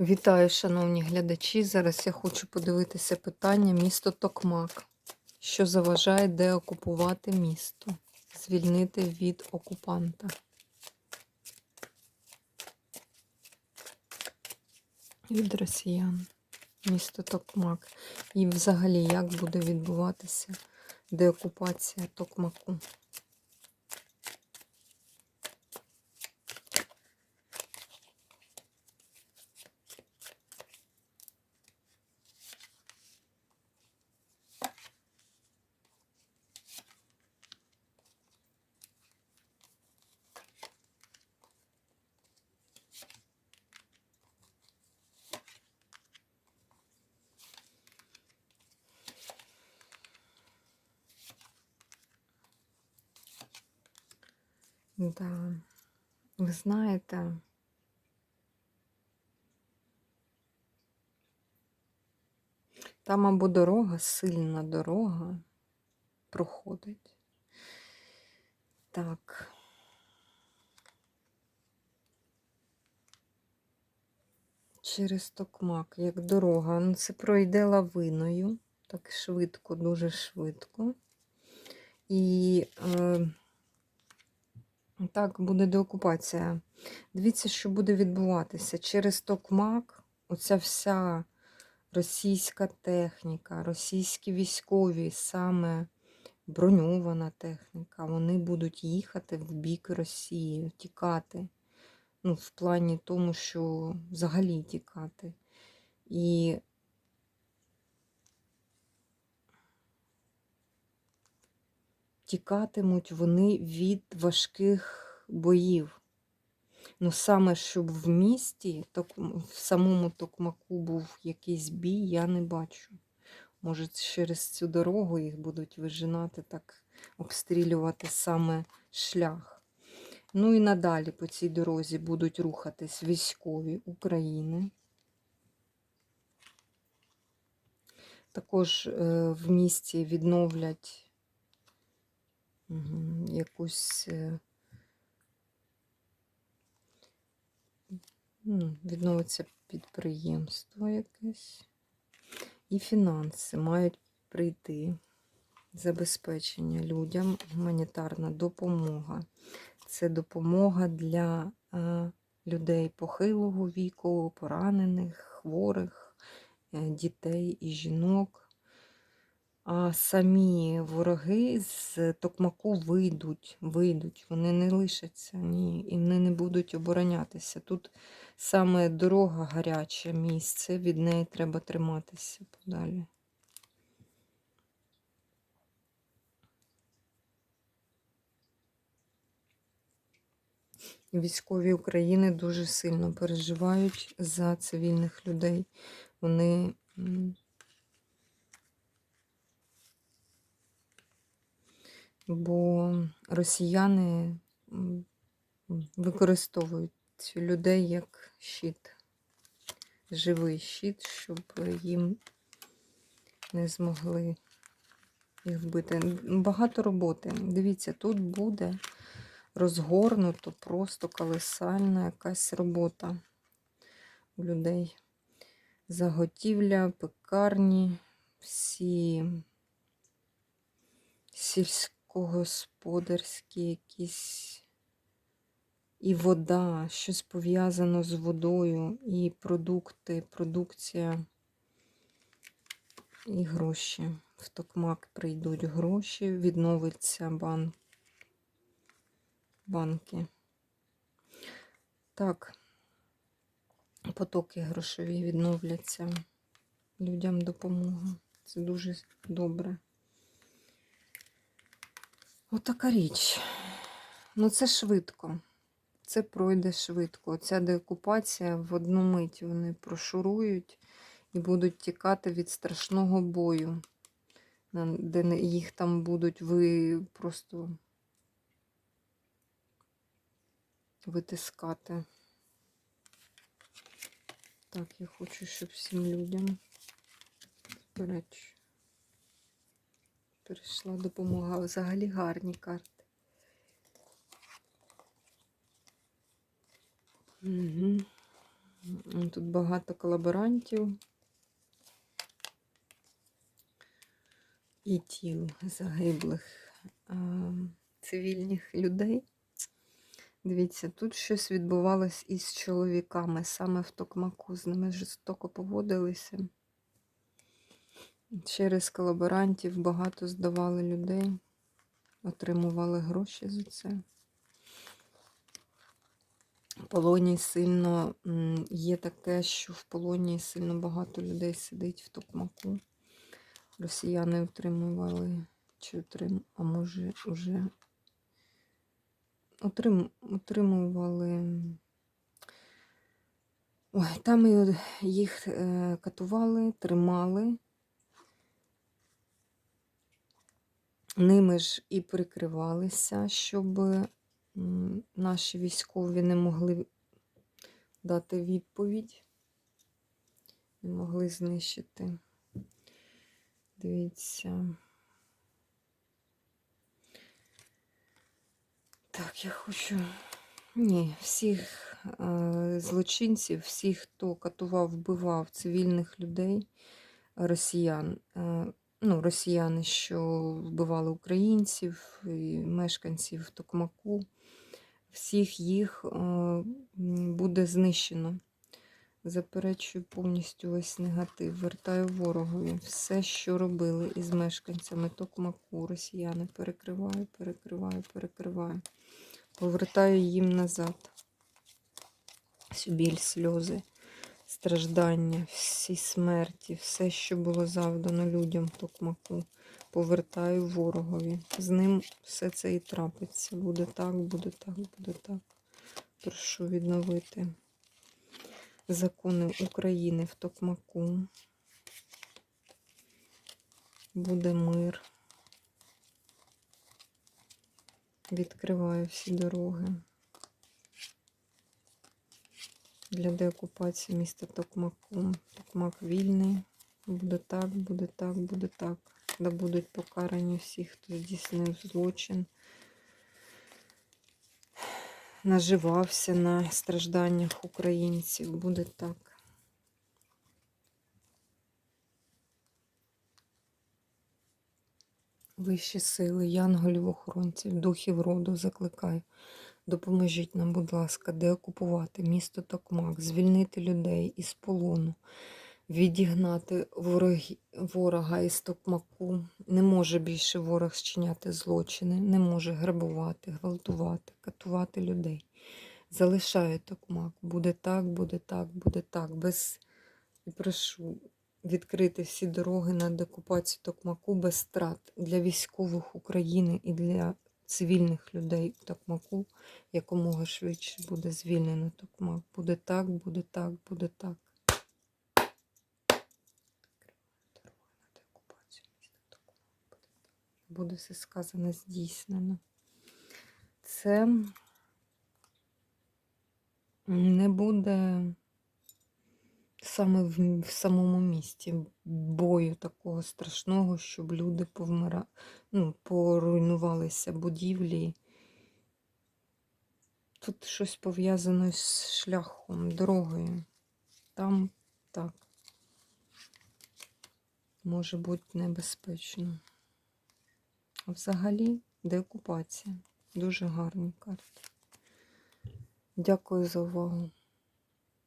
Вітаю, шановні глядачі. Зараз я хочу подивитися питання місто Токмак. Що заважає деокупувати місто, звільнити від окупанта. Від росіян. Місто Токмак. І взагалі, як буде відбуватися деокупація Токмаку. Да. Ви знаєте, там або дорога, сильна дорога проходить. Так. Через токмак, як дорога. Ну, це пройде лавиною, так швидко, дуже швидко. І е, так, буде деокупація. Дивіться, що буде відбуватися. Через токмак оця вся російська техніка, російські військові, саме броньована техніка, вони будуть їхати в бік Росії, тікати. Ну, в плані тому, що взагалі тікати. І тікатимуть вони від важких боїв. Ну, саме щоб в місті, в самому Токмаку був якийсь бій, я не бачу. Може, через цю дорогу їх будуть вижинати, так обстрілювати саме шлях. Ну і надалі по цій дорозі будуть рухатись військові України. Також е, в місті відновлять якусь е, ну, відновиться підприємство якесь. І фінанси мають прийти. Забезпечення людям, гуманітарна допомога. Це допомога для е, людей похилого віку, поранених, хворих, е, дітей і жінок. А самі вороги з Токмаку вийдуть, вийдуть, вони не лишаться, ні, і вони не будуть оборонятися. Тут саме дорога гаряче місце, від неї треба триматися подалі. Військові України дуже сильно переживають за цивільних людей. Вони бо росіяни використовують людей як щит, живий щит, щоб їм не змогли їх вбити. Багато роботи. Дивіться, тут буде розгорнуто просто колосальна якась робота у людей. Заготівля, пекарні, всі сільськогосподарські якісь і вода, щось пов'язано з водою, і продукти, продукція, і гроші. В Токмак прийдуть гроші, відновиться банк банки. Так, потоки грошові відновляться. Людям допомога. Це дуже добре. Отака річ. Ну, це швидко. Це пройде швидко. Ця деокупація в одну мить вони прошурують і будуть тікати від страшного бою, де їх там будуть ви просто витискати. Так, я хочу, щоб всім людям вперед перейшла допомога. Взагалі гарні карти. Угу. Тут багато колаборантів і тіл загиблих а, цивільних людей. Дивіться, тут щось відбувалось із чоловіками, саме в Токмаку. З ними жорстоко поводилися. Через колаборантів багато здавали людей, отримували гроші за це. В полоні сильно є таке, що в полоні сильно багато людей сидить в Токмаку. Росіяни отримували, чи отрим, а може вже отрим, отримували. Ой, там їх е, катували, тримали. Ними ж і прикривалися, щоб наші військові не могли дати відповідь, не могли знищити. Дивіться. Так, я хочу. Ні, всіх е, злочинців, всіх, хто катував, вбивав цивільних людей, росіян, е, ну, росіяни, що вбивали українців, і мешканців Токмаку, всіх їх е, буде знищено. Заперечую повністю весь негатив. Вертаю ворогові. Все, що робили із мешканцями Токмаку, росіяни перекриваю, перекриваю, перекриваю. Повертаю їм назад. Всю біль, сльози, страждання, всі смерті, все, що було завдано людям Токмаку. Повертаю ворогові. З ним все це і трапиться. Буде так, буде так, буде так. Прошу відновити закони України в Токмаку. Буде мир. Відкриваю всі дороги для деокупації міста Токмаку. Токмак вільний. Буде так, буде так, буде так. Да будуть покарані всі, хто здійснив злочин, наживався на стражданнях українців. Буде так. Вищі сили, янголів, охоронців, духів роду закликаю. Допоможіть нам, будь ласка, деокупувати місто Токмак, звільнити людей із полону, відігнати вороги, ворога із Токмаку. Не може більше ворог зчиняти злочини, не може грабувати, гвалтувати, катувати людей. Залишаю Токмак. Буде так, буде так, буде так. Без і прошу відкрити всі дороги на деокупацію Токмаку без страт для військових України і для цивільних людей в Токмаку якомога швидше буде звільнено Токмак. Буде так, буде так, буде так. Буде все сказане здійснено. Це не буде саме в, в самому місті бою такого страшного, щоб люди повмира... ну, поруйнувалися будівлі. Тут щось пов'язане з шляхом, дорогою. Там так. Може бути небезпечно. А взагалі деокупація. Дуже гарні карти. Дякую за увагу.